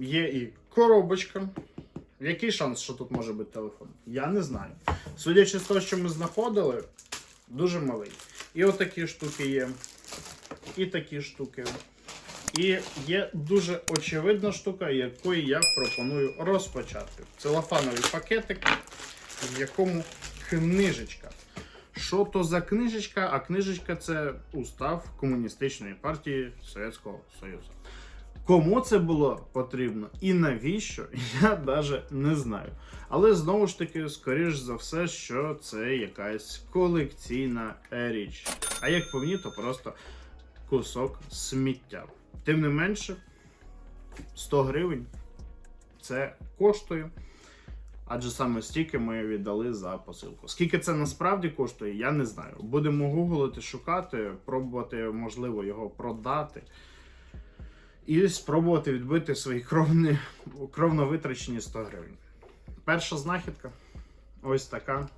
Є і коробочка. Який шанс, що тут може бути телефон? Я не знаю. Судячи з того, що ми знаходили, дуже малий. І отакі штуки є. І такі штуки. І є дуже очевидна штука, якої я пропоную розпочати. Целофановий пакетик, в якому книжечка. Що то за книжечка? А книжечка це устав комуністичної партії Совєтського Союзу. Кому це було потрібно і навіщо, я навіть не знаю. Але знову ж таки, скоріш за все, що це якась колекційна річ. А як по мені, то просто кусок сміття. Тим не менше, 100 гривень це коштує. Адже саме стільки ми віддали за посилку. Скільки це насправді коштує, я не знаю. Будемо гуглити, шукати, пробувати, можливо, його продати. І спробувати відбити свої кровні, кровно витрачені 100 гривень. Перша знахідка ось така.